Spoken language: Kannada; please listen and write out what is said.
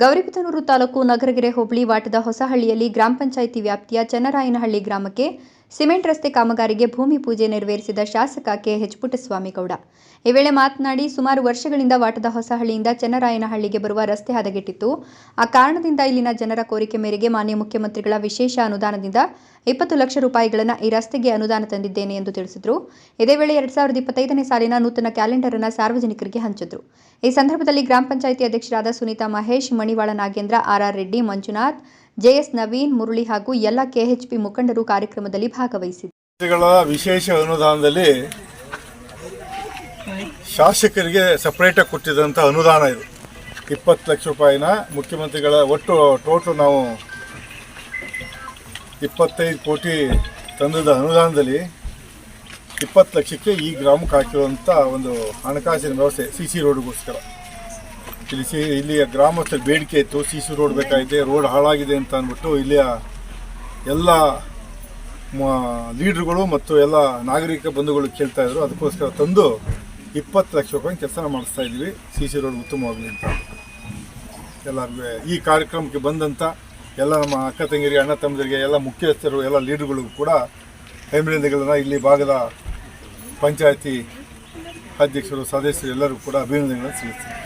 ಗೌರಿಬಿದನೂರು ತಾಲೂಕು ನಗರಗೆರೆ ಹೋಬಳಿ ವಾಟದ ಹೊಸಹಳ್ಳಿಯಲ್ಲಿ ಗ್ರಾಮ ಪಂಚಾಯಿತಿ ವ್ಯಾಪ್ತಿಯ ಚನ್ನರಾಯನಹಳ್ಳಿ ಗ್ರಾಮಕ್ಕೆ ಸಿಮೆಂಟ್ ರಸ್ತೆ ಕಾಮಗಾರಿಗೆ ಭೂಮಿ ಪೂಜೆ ನೆರವೇರಿಸಿದ ಶಾಸಕ ಕೆಎಚ್ ಪುಟ್ಟಸ್ವಾಮಿಗೌಡ ಈ ವೇಳೆ ಮಾತನಾಡಿ, ಸುಮಾರು ವರ್ಷಗಳಿಂದ ವಾಟದ ಹೊಸಹಳ್ಳಿಯಿಂದ ಚನ್ನರಾಯನಹಳ್ಳಿಗೆ ಬರುವ ರಸ್ತೆ ಹದಗೆಟ್ಟಿತ್ತು. ಆ ಕಾರಣದಿಂದ ಇಲ್ಲಿನ ಜನರ ಕೋರಿಕೆ ಮೇರೆಗೆ ಮಾನ್ಯ ಮುಖ್ಯಮಂತ್ರಿಗಳ ವಿಶೇಷ ಅನುದಾನದಿಂದ ಇಪ್ಪತ್ತು ಲಕ್ಷ ರೂಪಾಯಿಗಳನ್ನು ಈ ರಸ್ತೆಗೆ ಅನುದಾನ ತಂದಿದ್ದೇನೆ ಎಂದು ತಿಳಿಸಿದರು. ಇದೇ ವೇಳೆ ಎರಡ್ ಸಾವಿರದ ಇಪ್ಪತ್ತೈದನೇ ಸಾಲಿನ ನೂತನ ಕ್ಯಾಲೆಂಡರ್ ಅನ್ನು ಸಾರ್ವಜನಿಕರಿಗೆ ಹಂಚಿದ್ರು. ಈ ಸಂದರ್ಭದಲ್ಲಿ ಗ್ರಾಮ ಪಂಚಾಯಿತಿ ಅಧ್ಯಕ್ಷರಾದ Sunita Mahesh, Manivala Nagendra R R Reddy, Manjunath JS Naveen Murali ಹಾಗೂ ಎಲ್ಲ ಕೆಎಚ್ಪಿ ಮುಖಂಡರು ಕಾರ್ಯಕ್ರಮದಲ್ಲಿ ಭಾಗವಹಿಸಿದ್ದರು. ವಿಶೇಷ ಅನುದಾನದಲ್ಲಿ ಶಾಸಕರಿಗೆ ಸಪ್ರೇಟಾಗಿ ಕೊಟ್ಟಿದ್ದಂಥ ಅನುದಾನ ಇದು. ಇಪ್ಪತ್ತು ಲಕ್ಷ ರೂಪಾಯಿನ ಮುಖ್ಯಮಂತ್ರಿಗಳ ಒಟ್ಟು ಟೋಟಲ್ ನಾವು ಇಪ್ಪತ್ತೈದು ಕೋಟಿ ತಂದದ ಅನುದಾನದಲ್ಲಿ ಇಪ್ಪತ್ತು ಲಕ್ಷಕ್ಕೆ ಈ ಗ್ರಾಮಕ್ಕೆ ಹಾಕಿರುವಂಥ ಒಂದು ಹಣಕಾಸಿನ ವ್ಯವಸ್ಥೆ, ಸಿ ಸಿ ರೋಡ್ಗೋಸ್ಕರ. ಇಲ್ಲಿ ಸಿ ಇಲ್ಲಿಯ ಗ್ರಾಮಸ್ಥರ ಬೇಡಿಕೆ ಇತ್ತು. ಸಿ ಸಿ ರೋಡ್ ಬೇಕಾಗಿದೆ, ರೋಡ್ ಹಾಳಾಗಿದೆ ಅಂತ ಅಂದ್ಬಿಟ್ಟು ಇಲ್ಲಿಯ ಎಲ್ಲ ಲೀಡ್ರುಗಳು ಮತ್ತು ಎಲ್ಲ ನಾಗರಿಕ ಬಂಧುಗಳು ಕೇಳ್ತಾ ಇದ್ರು. ಅದಕ್ಕೋಸ್ಕರ ತಂದು ಇಪ್ಪತ್ತು ಲಕ್ಷ ರೂಪಾಯಿ ಕೆಲಸ ಮಾಡಿಸ್ತಾ ಇದ್ದೀವಿ. ಸಿ ಸಿ ರೋಡ್ ಉತ್ತಮವಾಗಲಿ ಅಂತ. ಎಲ್ಲರಿಗೂ ಈ ಕಾರ್ಯಕ್ರಮಕ್ಕೆ ಬಂದಂಥ ಎಲ್ಲ ನಮ್ಮ ಅಕ್ಕ ತಂಗಿರಿಗೆ ಅಣ್ಣ ತಮ್ಮದಿರಿಗೆ, ಎಲ್ಲ ಮುಖ್ಯಸ್ಥರು, ಎಲ್ಲ ಲೀಡ್ರುಗಳಿಗೂ ಕೂಡ ಅಭಿನಂದನೆಗಳನ್ನು ಇಲ್ಲಿ ಭಾಗದ ಪಂಚಾಯತಿ ಅಧ್ಯಕ್ಷರು, ಸದಸ್ಯರು ಎಲ್ಲರೂ ಕೂಡ ಅಭಿನಂದನೆಗಳನ್ನು ಸಲ್ಲಿಸ್ತಾರೆ